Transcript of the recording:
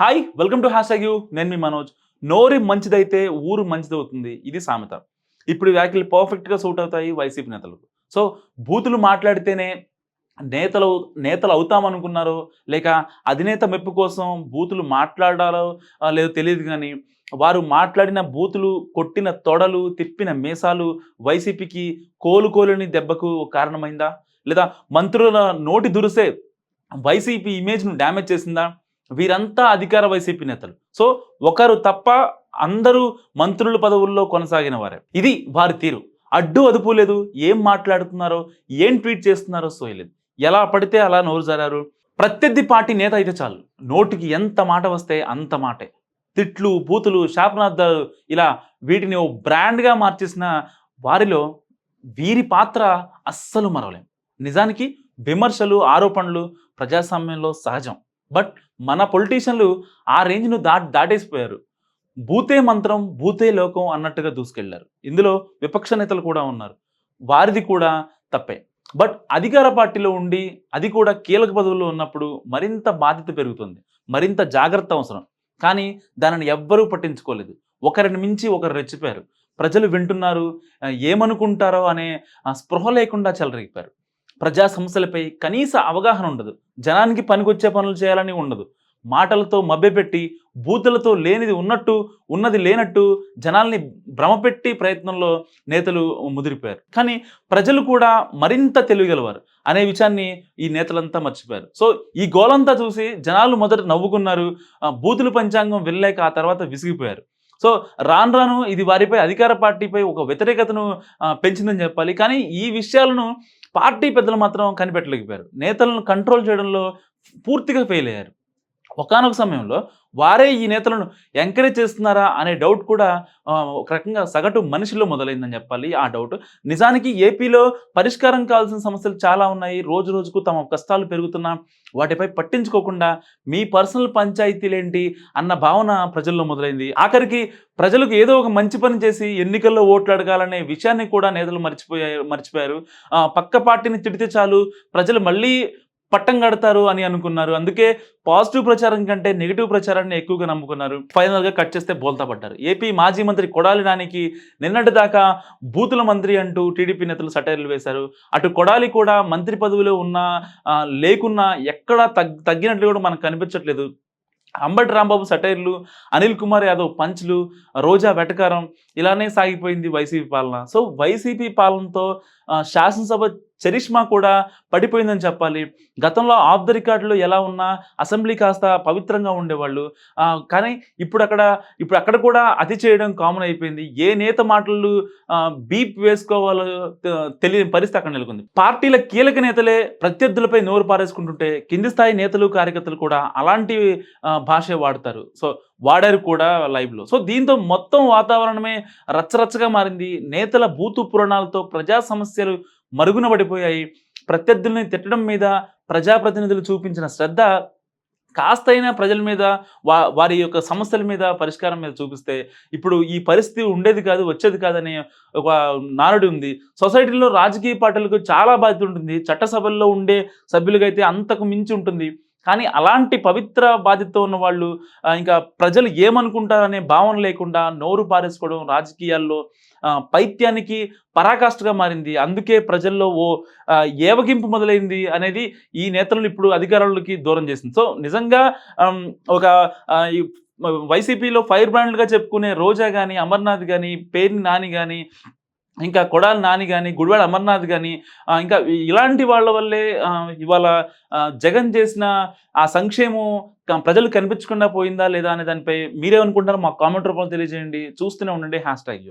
Hi welcome to hash you నేను మీ మనోజ్. నోరి మంచిదైతే ఊరు మంచిదవుతుంది. ఇది సామెత. ఇప్పుడు వ్యాఖ్యలు పర్ఫెక్ట్గా సూట్ అవుతాయి వైసీపీ నేతలకు సో బూతులు మాట్లాడితేనే నేతలు నేతలు అవుతామనుకున్నారో లేక అధినేత మెప్పు కోసం బూతులు మాట్లాడాలో లేదో తెలియదు కానీ వారు మాట్లాడిన బూతులు కొట్టిన తొడలు తిప్పిన మీసాలు వైసీపీకి కోలుకోలేని దెబ్బకు కారణమైందా? లేదా మంత్రుల నోటి దురుసే వైసీపీ ఇమేజ్ను డ్యామేజ్ చేసిందా? వీరంతా అధికార వైసీపీ నేతలు. సో ఒకరు తప్ప అందరూ మంత్రుల పదవుల్లో కొనసాగిన వారే. ఇది వారి తీరు. అడ్డు అదుపు లేదు. ఏం మాట్లాడుతున్నారో ఏం ట్వీట్ చేస్తున్నారో సోయలేదు. ఎలా పడితే అలా నోరు జారారు. ప్రత్యర్థి పార్టీ నేత అయితే చాలు. నోటికి ఎంత మాట వస్తే అంత మాటే. తిట్లు బూతులు శాపనార్థాలు ఇలా వీటిని ఓ బ్రాండ్గా మార్చేసిన వారిలో వీరి పాత్ర అస్సలు మరవలేం. నిజానికి విమర్శలు ఆరోపణలు ప్రజాస్వామ్యంలో సహజం. బట్ మన పొలిటీషియన్లు ఆ రేంజ్ను దా దాటేసిపోయారు. భూతే మంత్రం భూతే లోకం అన్నట్టుగా దూసుకెళ్ళారు. ఇందులో విపక్ష నేతలు కూడా ఉన్నారు. వారిది కూడా తప్పే. బట్ అధికార పార్టీలో ఉండి అది కూడా కీలక పదవుల్లో ఉన్నప్పుడు మరింత బాధ్యత పెరుగుతుంది. మరింత జాగ్రత్త అవసరం. కానీ దానిని ఎవ్వరూ పట్టించుకోలేదు. ఒకరిని మించి ఒకరు రెచ్చిపోయారు. ప్రజలు వింటున్నారు ఏమనుకుంటారో అనే స్పృహ లేకుండా చెలరేగిపోయారు. ప్రజా సమస్యలపై కనీస అవగాహన ఉండదు. జనానికి పనికొచ్చే పనులు చేయాలని ఉండదు. మాటలతో మభ్యపెట్టి బూతులతో లేనిది ఉన్నట్టు ఉన్నది లేనట్టు జనాల్ని భ్రమపెట్టి ప్రయత్నంలో నేతలు ముదిరిపోయారు. కానీ ప్రజలు కూడా మరింత తెలివిగలవారు. అనే విషయాన్ని ఈ నేతలంతా మర్చిపోయారు. సో ఈ గోలంతా చూసి జనాలు మొదట నవ్వుకున్నారు. బూతులు పంచాంగం వెళ్ళాక ఆ తర్వాత విసిగిపోయారు. సో రాను రాను ఇది వారిపై అధికార పార్టీపై ఒక వ్యతిరేకతను పెంచిందని చెప్పాలి. కానీ ఈ విషయాలను పార్టీ పెద్దలు మాత్రం కనిపెట్టలేకపోయారు. నేతలను కంట్రోల్ చేయడంలో పూర్తిగా ఫెయిల్ అయ్యారు. ఒకానొక సమయంలో వారే ఈ నేతలను ఎంకరేజ్ చేస్తున్నారా అనే డౌట్ కూడా ఒక రకంగా సగటు మనిషిలో మొదలైందని చెప్పాలి. ఆ డౌట్ నిజానికి ఏపీలో పరిష్కారం కావాల్సిన సమస్యలు చాలా ఉన్నాయి. రోజు రోజుకు తమ కష్టాలు పెరుగుతున్నా వాటిపై పట్టించుకోకుండా మీ పర్సనల్ పంచాయతీలేంటి అన్న భావన ప్రజల్లో మొదలైంది. ఆఖరికి ప్రజలకు ఏదో ఒక మంచి పని చేసి ఎన్నికల్లో ఓట్లు అడగాలనే విషయాన్ని కూడా నేతలు మర్చిపోయారు. మర్చిపోయారు పక్క పార్టీని తిడితే చాలు ప్రజలు మళ్ళీ పట్టం కడతారు అని అనుకున్నారు. అందుకే పాజిటివ్ ప్రచారం కంటే నెగిటివ్ ప్రచారాన్ని ఎక్కువగా నమ్ముకున్నారు. ఫైనల్గా కట్ చేస్తే బోల్తా పడ్డారు. ఏపీ మాజీ మంత్రి కొడాలి నానికి నిన్నటి దాకా బూతుల మంత్రి అంటూ టీడీపీ నేతలు సటైర్లు వేశారు. అటు కొడాలి కూడా మంత్రి పదవిలో ఉన్నా లేకున్నా ఎక్కడా తగ్ తగ్గినట్లు కూడా మనకు కనిపించట్లేదు. అంబటి రాంబాబు సటైర్లు అనిల్ కుమార్ యాదవ్ పంచ్లు రోజా వెటకారం ఇలానే సాగిపోయింది వైసీపీ పాలన. సో వైసీపీ పాలనతో శాసనసభ చరిష్మా కూడా పడిపోయిందని చెప్పాలి. గతంలో ఆఫ్ ద రికార్డులో ఎలా ఉన్నా అసెంబ్లీ కాస్త పవిత్రంగా ఉండేవాళ్ళు. కానీ ఇప్పుడు అక్కడ ఇప్పుడు అక్కడ కూడా అతి చేయడం కామన్ అయిపోయింది. ఏ నేత మాటలు బీప్ వేసుకోవాలో తెలియని పరిస్థితి అక్కడ నెలకొంది. పార్టీల కీలక నేతలే ప్రత్యర్థులపై నోరు పారేసుకుంటుంటే కింది స్థాయి నేతలు కార్యకర్తలు కూడా అలాంటి భాషే వాడతారు. సో వాడారు కూడా లైవ్లో సో దీంతో మొత్తం వాతావరణమే రచ్చరచ్చగా మారింది. నేతల బూతు పురాణాలతో ప్రజా సమస్యలు మరుగున పడిపోయాయి. ప్రత్యర్థుల్ని తిట్టడం మీద ప్రజాప్రతినిధులు చూపించిన శ్రద్ధ కాస్తైనా ప్రజల మీద వా వారి యొక్క సమస్యల మీద పరిష్కారం మీద చూపిస్తే ఇప్పుడు ఈ పరిస్థితి ఉండేది కాదు వచ్చేది కాదనే ఒక నానుడి ఉంది. సొసైటీలో రాజకీయ పార్టీలకు చాలా బాధ్యత ఉంటుంది. చట్టసభల్లో ఉండే సభ్యులకైతే అంతకు మించి ఉంటుంది. కానీ అలాంటి పవిత్ర బాధ్యత ఉన్న వాళ్ళు ఇంకా ప్రజలు ఏమనుకుంటారనే భావన లేకుండా నోరు పారేసుకోవడం రాజకీయాల్లో పైత్యానికి పరాకాష్ఠగా మారింది. అందుకే ప్రజల్లో ఓ ఏవగింపు మొదలైంది అనేది ఈ నేతలను ఇప్పుడు అధికారులకి దూరం చేసింది. సో నిజంగా ఒక వైసీపీలో ఫైర్ బ్రాండ్లుగా చెప్పుకునే రోజా కానీ అమర్నాథ్ కానీ పేర్ని నాని కానీ ఇంకా కొడాలి నాని కానీ గుడివాడ అమర్నాథ్ కానీ ఇంకా ఇలాంటి వాళ్ళ వల్లే ఇవాళ జగన్ చేసిన ఆ సంక్షేమం ప్రజలు కనిపించకుండా పోయిందా లేదా అనే దానిపై మీరేమనుకుంటారో మా కామెంట్ రూపంలో తెలియజేయండి. చూస్తూనే ఉండండి. Hash tag